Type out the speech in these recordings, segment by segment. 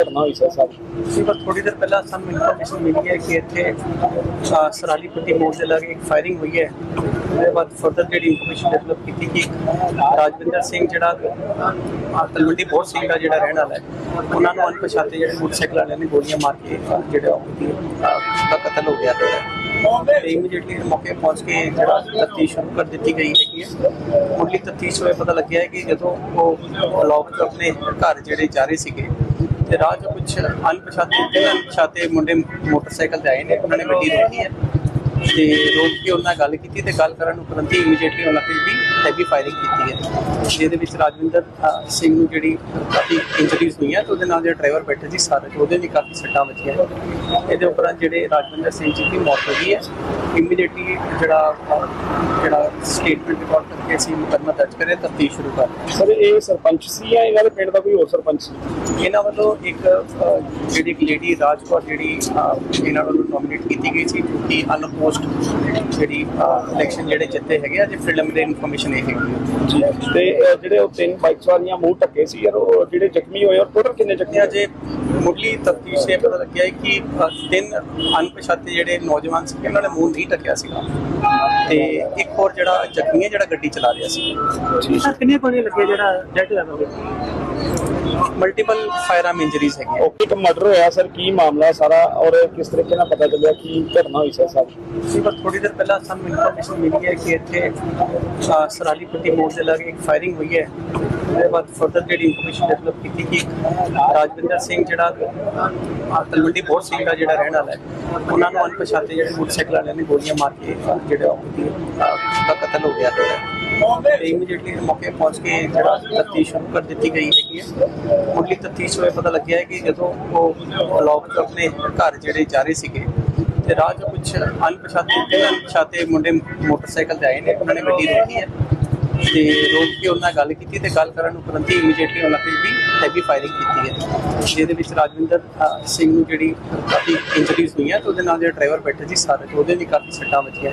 ਘਟਨਾ ਹੋਈ ਸਰ ਸਾਹਿਬ ਜੀ ਬਸ ਥੋੜੀ ਦੇਰ ਪਹਿਲਾਂ ਸਾਨੂੰ ਇਨਫੋਰਮੇਸ਼ਨ ਮਿਲੀ ਹੈ ਕਿ ਇੱਥੇ ਅ, ਸਰਾਲੀ ਪੱਟੀ ਉਹਦੇ ਬਾਅਦ ਫਰਦਰ ਜਿਹੜੀ ਇਨਫੋਰਮੇਸ਼ਨ ਡਿਵੈਲਪ ਕੀਤੀ ਕਿ ਰਾਜਵਿੰਦਰ ਸਿੰਘ ਜਿਹੜਾ ਤਲਵੰਡੀ ਬੋਰ ਸਿੰਘ ਦਾ ਜਿਹੜਾ ਰਹਿਣ ਵਾਲਾ ਹੈ ਉਹਨਾਂ ਨੂੰ ਅਣਪਛਾਤੇ ਜਿਹੜੇ ਮੋਟਰਸਾਈਕਲ ਵਾਲਿਆਂ ਨੇ ਗੋਲੀਆਂ ਮਾਰ ਕੇ ਜਿਹੜਾ ਉਹਦੀ, ਕਤਲ ਹੋ ਗਿਆ ਹੈ ਤੇ ਇਮੀਡੀਏਟਲੀ ਮੌਕੇ ਪਹੁੰਚ ਕੇ ਜਿਹੜਾ ਤਫਤੀਸ਼ ਸ਼ੁਰੂ ਕਰ ਦਿੱਤੀ ਗਈ ਹੈਗੀ ਹੈ। ਮੁੱਢਲੀ ਤਫਤੀਸ਼ ਹੋਏ ਪਤਾ ਲੱਗਿਆ ਹੈ ਕਿ ਜਦੋਂ ਉਹ ਲੋਕ ਆਪਣੇ ਘਰ ਜਿਹੜੇ ਜਾ ਰਹੇ ਸੀਗੇ ਤੇ ਰਾਹ 'ਚ ਕੁਝ ਅਣਪਛਾਤੇ ਤਿੰਨ ਅਣਪਛਾਤੇ ਮੁੰਡੇ ਮੋਟਰਸਾਈਕਲ ਤੇ ਆਏ ਨੇ ਉਹਨਾਂ ਨੇ ਗੱਡੀ ਰੋਕੀ ਹੈ। ਤੇ ਰੋਕ ਕੇ ਉਹਨਾਂ ਗੱਲ ਕੀਤੀ ਤੇ ਗੱਲ ਕਰਨ ਉਪਰੰਤ ਹੀ ਇਮੀਡੀਏਟਲੀ ਉਹਨਾਂ ਤੇ ਵੀ ਹੈਵੀ ਫਾਇਰਿੰਗ ਕੀਤੀ ਹੈ। ਜਿਹਦੇ ਵਿੱਚ ਰਾਜਵਿੰਦਰ ਸਿੰਘ ਨੂੰ ਜਿਹੜੀ ਕਾਫੀ ਇੰਜਰੀਜ਼ ਹੋਈਆਂ ਤੇ ਉਹਦੇ ਨਾਲ ਜਿਹੜਾ ਡਰਾਈਵਰ ਬੈਠੇ ਸੀ ਸਾਰੇ ਉਹਦੇ ਵੀ ਕਾਫੀ ਸੱਟਾਂ ਵੱਜੀਆਂ। ਇਹਦੇ ਉਪਰੰਤ ਜਿਹੜੇ ਰਾਜਵਿੰਦਰ ਸਿੰਘ ਜੀ ਦੀ ਮੌਤ ਹੋ ਗਈ ਹੈ। ਇਮੀਡੀਏਟਲੀ ਜਿਹੜਾ ਜਿਹੜਾ ਸਟੇਟਮੈਂਟ ਰਿਕਾਰਡ ਕਰਕੇ ਅਸੀਂ ਮੁਕੱਦਮਾ ਦਰਜ ਕਰੇ ਤਫਤੀਸ਼ ਸ਼ੁਰੂ ਕਰ ਸਰ ਇਹ ਸਰਪੰਚ ਸੀ ਜਾਂ ਇਹਨਾਂ ਦੇ ਪਿੰਡ ਦਾ ਕੋਈ ਹੋਰ ਸਰਪੰਚ ਸੀ? ਇਹਨਾਂ ਵੱਲੋਂ ਇੱਕ ਜਿਹੜੀ ਇੱਕ ਲੇਡੀ ਰਾਜਕੌਰ ਜਿਹੜੀ ਇਹਨਾਂ ਵੱਲੋਂ ਨੋਮੀਨੇਟ ਕੀਤੀ ਗਈ ਸੀ ਕਿ ਅਨਪੋਸਟ ਜਿਹੜੀ ਇਲੈਕਸ਼ਨ ਜਿਹੜੇ ਜਿੱਤੇ ਹੈਗੇ ਆ ਜੇ ਪ੍ਰੀਲਿਮਿਨਰੀ ਇਨਫੋਰਮੇਸ਼ਨ ਇਹ ਹੈਗੀ ਹੈ ਤੇ ਅਹ, ਜਿਹੜੇ ਉਹ ਤਿੰਨ ਬਾਈਕ ਸਵਾਰੀਆਂ ਮੂੰਹ ਢੱਕੇ ਸੀ ਯਾਰ ਉਹ ਜਿਹੜੇ ਜ਼ਖਮੀ ਹੋਏ ਔਰ ਟੋਟਲ ਕਿੰਨੇ ਜ਼ਖਮੀ ਤੇ ਅਜੇ ਮੁੱਢਲੀ ਤਫਤੀਸ਼ ਸੇ ਪਤਾ ਲੱਗਿਆ ਹੈ ਕਿ ਅ, ਤਿੰਨ ਅਣਪਛਾਤੇ ਜਿਹੜੇ ਨੌਜਵਾਨ ਸੀ ਉਹਨਾਂ ਨੇ ਮੂੰਹ ਨਹੀਂ ਢੱਕਿਆ ਸੀਗਾ। ਤੇ ਇੱਕ ਹੋਰ ਜਿਹੜਾ ਜ਼ਖਮੀ ਹੈ ਜਿਹੜਾ ਗੱਡੀ ਚਲਾ ਰਿਹਾ ਸੀ। ਸਰ ਕਿੰਨੇ ਗੋਲੀਆਂ ਲੱਗੀਆਂ ਜਿਹੜਾ ਡੈਡ ਹੋਇਆ ਮਲਟੀਪਲ ਫਾਇਰਆਰਮ ਇੰਜਰੀਜ਼ ਹੈਗੀਆਂ। ਓਕੇ ਇੱਕ ਮਰਡਰ ਹੋਇਆ ਸਰ ਕੀ ਮਾਮਲਾ ਸਾਰਾ? ਔਰ ਕਿਸ ਤਰੀਕੇ ਨਾਲ ਪਤਾ ਚੱਲਿਆ ਕੀ ਘਟਨਾ ਹੋਈ ਸਰ? ਜੀ ਬਸ ਥੋੜੀ ਦੇਰ ਪਹਿਲਾਂ ਸਾਨੂੰ ਇਨਫੋਰਮੇਸ਼ਨ ਮਿਲੀ ਹੈ ਕਿ ਇੱਥੇ ਸਰਾਲੀ ਪੱਟੀ ਮੋੜ ਦੇ ਲਾਗੇ ਇੱਕ ਫਾਇਰਿੰਗ ਹੋਈ ਹੈ। ਉਹਦੇ ਬਾਅਦ ਫਰਦਰ ਜਿਹੜੀ ਇਨਫੋਰਮੇਸ਼ਨ ਡਿਵੈਲਪ ਕੀਤੀ ਕਿ ਰਾਜਵਿੰਦਰ ਸਿੰਘ ਜਿਹੜਾ ਤਲਵੰਡੀ ਬੋਰ ਸਿੰਘ ਦਾ ਜਿਹੜਾ ਰਹਿਣ ਵਾਲਾ ਹੈ ਉਹਨਾਂ ਨੂੰ ਅਣਪਛਾਤੇ ਜਿਹੜੇ ਮੋਟਰਸਾਈਕਲ ਵਾਲਿਆਂ ਨੇ ਗੋਲੀਆਂ ਮਾਰ ਕੇ ਜਿਹੜਾ ਉਹਦੀ, ਦਾ ਕਤਲ ਹੋ ਗਿਆ। ਹੈ ਇਮੀਡੀਏਟਲੀ ਮੌਕੇ ਪਹੁੰਚ ਕੇ ਜਿਹੜਾ ਤਫਤੀਸ਼ ਸ਼ੁਰੂ ਕਰ ਦਿੱਤੀ ਗਈ ਹੈਗੀ ਹੈ। ਮੁੱਢਲੀ ਤਫਤੀਸ਼ ਹੋਏ ਪਤਾ ਲੱਗਿਆ ਹੈ ਕਿ ਜਦੋਂ ਉਹ ਲੋਕ ਆਪਣੇ ਘਰ ਜਿਹੜੇ ਜਾ ਰਹੇ ਸੀਗੇ ਤੇ ਰਾਹ 'ਚ ਕੁਝ ਅਣਪਛਾਤੇ ਤਿੰਨ ਅਣਪਛਾਤੇ ਮੁੰਡੇ ਮੋਟਰਸਾਈਕਲ ਤੇ ਆਏ ਨੇ, ਉਹਨਾਂ ਨੇ ਗੱਡੀ ਰੋਕੀ ਹੈ ਤੇ ਰੋਕ ਕੇ ਉਹਨਾਂ ਨਾਲ ਗੱਲ ਕੀਤੀ ਤੇ ਗੱਲ ਕਰਨ ਉਪਰੰਤ ਹੀ ਇਮੀਡੀਏਟਲੀ ਉਹਨਾਂ ਤੇ ਵੀ ਹੈਵੀ ਫਾਇਰਿੰਗ ਕੀਤੀ ਹੈ। ਜਿਹਦੇ ਵਿੱਚ ਰਾਜਵਿੰਦਰ ਸਿੰਘ ਨੂੰ ਜਿਹੜੀ ਕਾਫੀ ਇੰਜਰੀਜ਼ ਹੋਈਆਂ ਤੇ ਉਹਦੇ ਨਾਲ ਜਿਹੜਾ ਡਰਾਈਵਰ ਬੈਠੇ ਸੀ ਸਾਰੇ ਉਹਦੇ ਵੀ ਕਾਫੀ ਸੱਟਾਂ ਵੱਜੀਆਂ।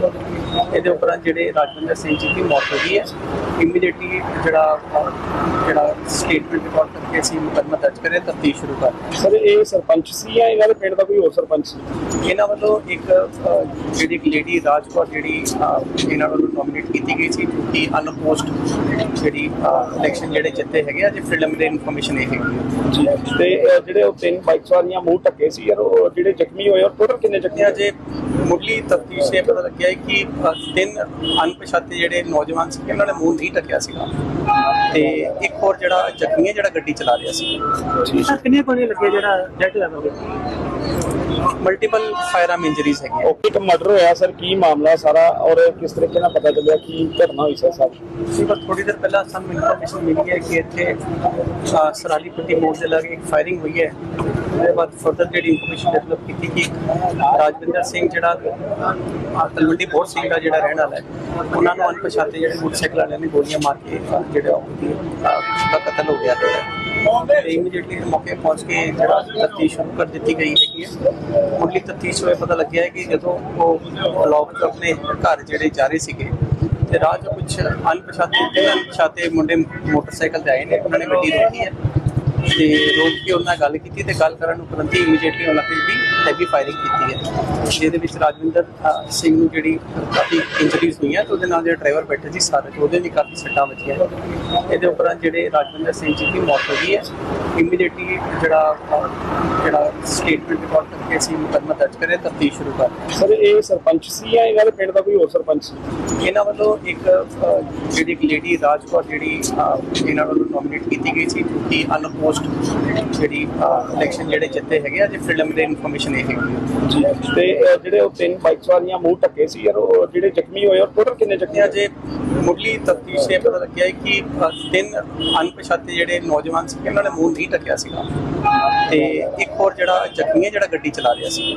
ਇਹਦੇ ਉਪਰੰਤ ਜਿਹੜੇ ਰਾਜਵਿੰਦਰ ਸਿੰਘ ਜੀ ਦੀ ਮੌਤ ਹੋ ਗਈ ਹੈ। ਇਮੀਡੀਏਟਲੀ ਜਿਹੜਾ ਜਿਹੜਾ ਸਟੇਟਮੈਂਟ ਰਿਕਾਰਡ ਕਰਕੇ ਅਸੀਂ ਮੁਕੱਦਮਾ ਦਰਜ ਕਰੇ ਤਫਤੀਸ਼ ਸ਼ੁਰੂ ਕਰ ਸਰ ਇਹ ਸਰਪੰਚ ਸੀ ਜਾਂ ਇਹਨਾਂ ਦੇ ਪਿੰਡ ਦਾ ਕੋਈ ਹੋਰ ਸਰਪੰਚ ਸੀ? ਇਹਨਾਂ ਵੱਲੋਂ ਇੱਕ ਜਿਹੜੀ ਇੱਕ ਲੇਡੀ ਰਾਜਕੌਰ ਜਿਹੜੀ ਇਹਨਾਂ ਵੱਲੋਂ ਨੋਮੀਨੇਟ ਕੀਤੀ ਗਈ ਸੀ ਕਿ ਅਨਪੋਸਟ ਜਿਹੜੀ ਇਲੈਕਸ਼ਨ ਜਿਹੜੇ ਜਿੱਤੇ ਹੈਗੇ ਆ ਜੇ ਪ੍ਰੀਲਿਮਿਨਰੀ ਇਨਫੋਰਮੇਸ਼ਨ ਇਹ ਹੈਗੀ। ਜੀ ਤੇ ਜਿਹੜੇ ਉਹ ਤਿੰਨ ਬਾਈਕ ਸਵਾਰੀਆਂ ਮੂੰਹ ਢੱਕੇ ਸੀ ਯਾਰ ਉਹ ਜਿਹੜੇ ਜ਼ਖਮੀ ਹੋਏ ਔਰ ਟੋਟਲ ਕਿੰਨੇ ਜ਼ਖਮੀ ਤੇ ਅਜੇ ਮੁੱਢਲੀ ਤਫਤੀਸ਼ ਸੇ ਪਤਾ ਲੱਗਿਆ ਹੈ ਕਿ ਤਿੰਨ ਅਣਪਛਾਤੇ ਜਿਹੜੇ ਨੌਜਵਾਨ ਸੀ ਉਹਨਾਂ ਨੇ ਮੂੰਹ ਨਹੀਂ ਢੱਕਿਆ ਸੀਗਾ। ਤੇ ਇੱਕ ਹੋਰ ਜਿਹੜਾ ਜ਼ਖਮੀ ਹੈ ਜਿਹੜਾ ਗੱਡੀ ਚਲਾ ਰਿਹਾ ਸੀ। ਕਿੰਨੇ ਗੋਲੀਆਂ ਲੱਗੀਆਂ ਜਿਹੜਾ ਡੈਡ ਹੋਇਆ ਮਲਟੀਪਲ ਫਾਇਰਆਰਮ ਇੰਜਰੀਜ਼ ਹੈਗੀਆਂ। ਓਕੇ ਇੱਕ ਮਰਡਰ ਹੋਇਆ ਸਰ ਕੀ ਮਾਮਲਾ ਸਾਰਾ? ਔਰ ਕਿਸ ਤਰੀਕੇ ਨਾਲ ਪਤਾ ਚੱਲਿਆ ਕੀ ਘਟਨਾ ਹੋਈ ਸਰ ਸਾਹਿਬ ਜੀ ਬਸ ਥੋੜੀ ਦੇਰ ਪਹਿਲਾਂ ਸਾਨੂੰ ਇਨਫੋਰਮੇਸ਼ਨ ਮਿਲੀ ਹੈ ਕਿ ਇੱਥੇ ਅ, ਸਰਾਲੀ ਪੱਟੀ ਮੋੜ ਦੇ ਲਾਗੇ ਇੱਕ ਫਾਇਰਿੰਗ ਹੋਈ ਹੈ। ਉਹਦੇ ਬਾਅਦ ਫਰਦਰ ਜਿਹੜੀ ਇਨਫੋਰਮੇਸ਼ਨ ਡਿਵੈਲਪ ਕੀਤੀ ਕਿ ਰਾਜਵਿੰਦਰ ਸਿੰਘ ਜਿਹੜਾ ਅ, ਤਲਵੰਡੀ ਬੋਰ ਸਿੰਘ ਦਾ ਜਿਹੜਾ ਰਹਿਣ ਵਾਲਾ ਹੈ ਉਹਨਾਂ ਨੂੰ ਅਣਪਛਾਤੇ ਜਿਹੜੇ ਮੋਟਰਸਾਈਕਲ ਵਾਲਿਆਂ ਨੇ ਗੋਲੀਆਂ ਮਾਰ ਕੇ ਅ, ਜਿਹੜਾ ਉਹਦੀ, ਦਾ ਕਤਲ ਹੋ ਗਿਆ ਹੈ ਤੇ ਇਮੀਡੀਏਟਲੀ ਮੌਕੇ ਪਹੁੰਚ ਕੇ ਜਿਹੜਾ ਤਫਤੀਸ਼ ਸ਼ੁਰੂ ਕਰ ਦਿੱਤੀ ਗਈ ਹੈਗੀ ਹੈ। ਮੁੱਢਲੀ ਤਫਤੀਸ਼ ਹੋਏ ਪਤਾ ਲੱਗਿਆ ਕਿ ਜਦੋਂ ਉਹ ਲੋਕ ਆਪਣੇ ਘਰ ਜਿਹੜੇ ਜਾ ਰਹੇ ਸੀਗੇ ਤੇ ਰਾਹ 'ਚ ਕੁਝ ਅਣਪਛਾਤੇ ਤਿੰਨ ਅਣਪਛਾਤੇ ਮੁੰਡੇ ਮੋਟਰਸਾਈਕਲ ਤੇ ਆਏ ਨੇ, ਉਹਨਾਂ ਨੇ ਗੱਡੀ ਰੋਕੀ ਹੈ। ਤੇ ਰੋਕ ਕੇ ਉਹਨਾਂ ਨਾਲ ਗੱਲ ਕੀਤੀ ਤੇ ਗੱਲ ਕਰਨ ਉਪਰੰਤ ਹੀ ਇਮੀਡੀਏਟਲੀ ਉਹਨਾਂ ਤੇ ਵੀ ਹੈਵੀ ਫਾਇਰਿੰਗ ਕੀਤੀ ਹੈ। ਜਿਹਦੇ ਵਿੱਚ ਰਾਜਵਿੰਦਰ ਸਿੰਘ ਨੂੰ ਜਿਹੜੀ ਕਾਫੀ ਇੰਜਰੀਜ਼ ਹੋਈਆਂ ਤੇ ਉਹਦੇ ਨਾਲ ਜਿਹੜਾ ਡਰਾਈਵਰ ਬੈਠੇ ਸੀ ਸਾਰੇ ਉਹਦੇ ਵੀ ਕਾਫੀ ਸੱਟਾਂ ਵੱਜੀਆਂ। ਇਹਦੇ ਉਪਰੰਤ ਜਿਹੜੇ ਰਾਜਵਿੰਦਰ ਸਿੰਘ ਜੀ ਦੀ ਮੌਤ ਹੋ ਗਈ ਹੈ। ਇਮੀਡੀਏਟਲੀ ਜਿਹੜਾ ਜਿਹੜਾ ਸਟੇਟਮੈਂਟ ਰਿਕਾਰਡ ਕਰਕੇ ਅਸੀਂ ਮੁਕੱਦਮਾ ਦਰਜ ਕਰੇ ਤਫਤੀਸ਼ ਸ਼ੁਰੂ ਕਰ ਸਰ ਇਹ ਸਰਪੰਚ ਸੀ ਜਾਂ ਇਹਨਾਂ ਦੇ ਪਿੰਡ ਦਾ ਕੋਈ ਹੋਰ ਸਰਪੰਚ ਸੀ? ਇਹਨਾਂ ਵੱਲੋਂ ਇੱਕ ਜਿਹੜੀ ਇੱਕ ਲੇਡੀ ਰਾਜਕੌਰ ਜਿਹੜੀ ਇਹਨਾਂ ਵੱਲੋਂ ਨੋਮੀਨੇਟ ਕੀਤੀ ਗਈ ਸੀ ਕਿ ਅਨਪੋਸਟ ਜਿਹੜੀ ਇਲੈਕਸ਼ਨ ਜਿਹੜੇ ਜਿੱਤੇ ਹੈਗੇ ਆ ਜੇ ਪ੍ਰੀਲਿਮਿਨਰੀ ਇਨਫੋਰਮੇਸ਼ਨ ਇਹ ਹੈਗੀ ਹੈ ਜੀ ਤੇ ਜਿਹੜੇ ਉਹ ਤਿੰਨ ਬਾਈਕ ਸਵਾਰੀਆਂ ਮੂੰਹ ਢੱਕੇ ਸੀ ਯਾਰ ਉਹ ਜਿਹੜੇ ਜ਼ਖਮੀ ਹੋਏ ਔਰ ਟੋਟਲ ਕਿੰਨੇ ਜ਼ਖਮੀ ਅਜੇ ਮੁੱਢਲੀ ਤਫਤੀਸ਼ ਸੇ ਪਤਾ ਲੱਗਿਆ ਹੈ ਕਿ ਤਿੰਨ ਅਣਪਛਾਤੇ ਜਿਹੜੇ ਨੌਜਵਾਨ ਸੀ ਉਹਨਾਂ ਨੇ ਮੂੰਹ ਨਹੀਂ ਢੱਕਿਆ ਸੀਗਾ। ਤੇ ਇੱਕ ਹੋਰ ਜਿਹੜਾ ਜ਼ਖਮੀ ਹੈ ਜਿਹੜਾ ਗੱਡੀ ਚਲਾ ਰਿਹਾ ਸੀ।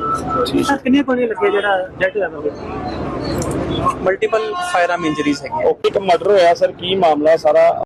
ਕਿੰਨੇ ਗੋਲੀਆਂ ਲੱਗੀਆਂ ਜਿਹੜਾ ਡੈਡ ਹੋਇਆ ਮਲਟੀਪਲ ਫਾਇਰਆਰਮ ਇੰਜਰੀਜ਼ ਹੈਗੀਆਂ। ਓਕੇ ਇੱਕ ਮਰਡਰ ਹੋਇਆ ਸਰ ਕੀ ਮਾਮਲਾ ਸਾਰਾ?